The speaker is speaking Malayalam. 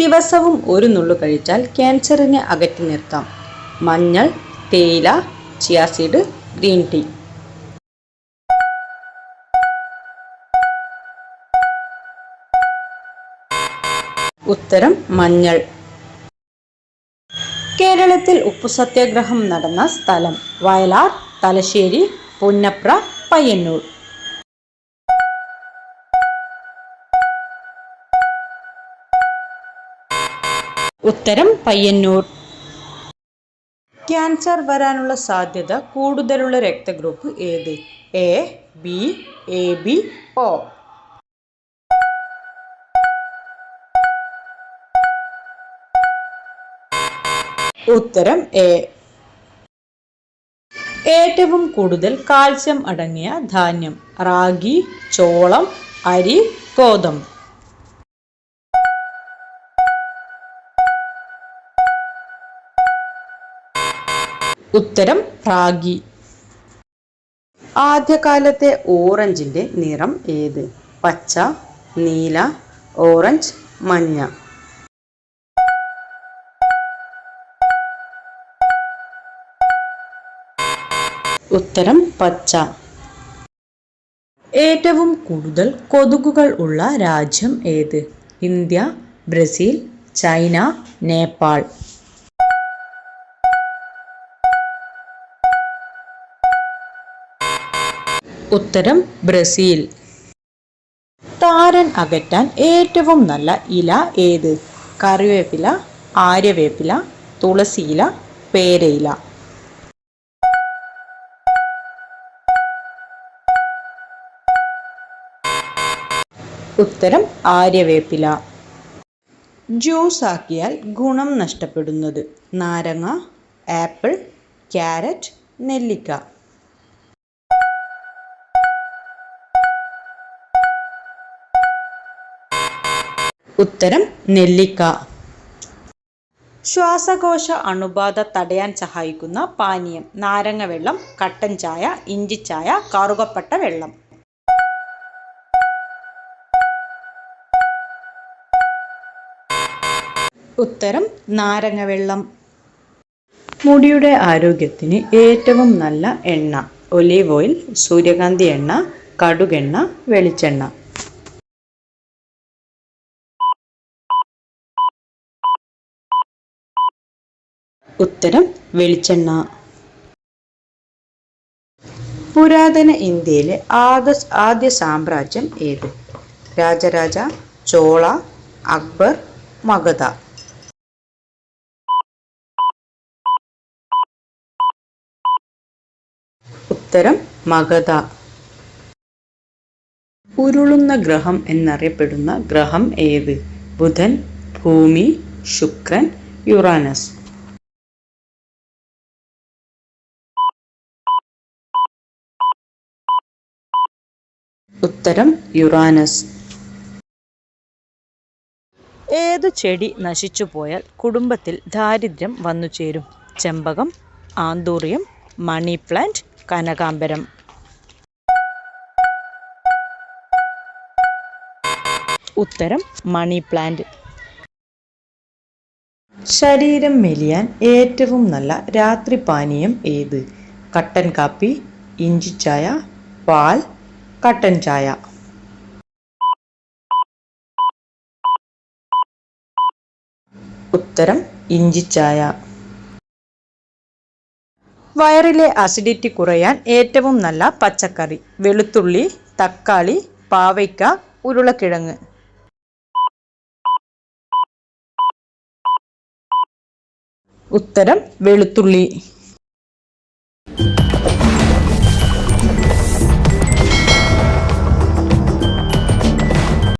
ദിവസവും ഒരു നുള്ളു കഴിച്ചാൽ ക്യാൻസറിനെ അകറ്റി നിർത്താം. മഞ്ഞൾ തേയില ചിയാസീഡ് ഗ്രീൻ ടീ ഉത്തരം മഞ്ഞൾ. കേരളത്തിൽ ഉപ്പു സത്യാഗ്രഹം നടന്ന സ്ഥലം വയലാർ തലശ്ശേരി പുന്നപ്ര പയ്യന്നൂർ. ഉത്തരം പയ്യന്നൂർ. ക്യാൻസർ വരാനുള്ള സാധ്യത കൂടുതലുള്ള രക്തഗ്രൂപ്പ് ഏത്? A B A B O. ഉത്തരം എ. ഏറ്റവും കൂടുതൽ കാൽസ്യം അടങ്ങിയ ധാന്യം റാഗി ചോളം അരി ഗോതമ്പ്. ഉത്തരം റാഗി. ആദ്യകാലത്തെ ഓറഞ്ചിന്റെ നിറം ഏത്? പച്ച നീല ഓറഞ്ച് മഞ്ഞ. ഉത്തരം പച്ച. ഏറ്റവും കൂടുതൽ കൊതുകുകൾ ഉള്ള രാജ്യം ഏത്? India Brazil China Nepal. ഉത്തരം ബ്രസീൽ. താരൻ അകറ്റാൻ ഏറ്റവും നല്ല ഇല ഏത്? കറിവേപ്പില ആര്യവേപ്പില തുളസിയില പേരയില. ഉത്തരം ആര്യവേപ്പില. ജ്യൂസ് ആക്കിയാൽ ഗുണം നഷ്ടപ്പെടുന്നത് നാരങ്ങ ആപ്പിൾ ക്യാരറ്റ് നെല്ലിക്ക. ഉത്തരം നെല്ലിക്ക. ശ്വാസകോശ അണുബാധ തടയാൻ സഹായിക്കുന്ന പാനീയം നാരങ്ങ വെള്ളം കട്ടൻ ചായ ഇഞ്ചിച്ചായ കറുകപ്പട്ട വെള്ളം. ഉത്തരം നാരങ്ങ വെള്ളം. മുടിയുടെ ആരോഗ്യത്തിന് ഏറ്റവും നല്ല എണ്ണ ഒലീവ് ഓയിൽ സൂര്യകാന്തി എണ്ണ കടുകെണ്ണ വെളിച്ചെണ്ണ. ഉത്തരം വെളിച്ചെണ്ണ. പുരാതന ഇന്ത്യയിലെ ആദ്യ ആദ്യ സാമ്രാജ്യം ഏത്? രാജരാജ ചോള അക്ബർ മഗധ. ഉത്തരം മഗധ. ഉരുളുന്ന ഗ്രഹം എന്നറിയപ്പെടുന്ന ഗ്രഹം ഏത്? ബുധൻ ഭൂമി ശുക്രൻ യുറാനസ്. ഉത്തരം യുറാനസ്. ഏതു ചെടി നശിച്ചു പോയാൽ കുടുംബത്തിൽ ദാരിദ്ര്യം വന്നു ചേരും? ചെമ്പകം ആന്തൂറിയം മണി പ്ലാന്റ് കനകാംബരം. ഉത്തരം മണി പ്ലാന്റ്. ശരീരം മെലിയാൻ ഏറ്റവും നല്ല രാത്രി പാനീയം ഏത്? കട്ടൻ കാപ്പി ഇഞ്ചിച്ചായ പാൽ കട്ടൻ ചായ. ഉത്തരം ഇഞ്ചിച്ചായ വയറിലെ അസിഡിറ്റി കുറയാൻ ഏറ്റവും നല്ല പച്ചക്കറി വെളുത്തുള്ളി തക്കാളി പാവയ്ക്ക ഉരുളക്കിഴങ്ങ്. ഉത്തരം വെളുത്തുള്ളി.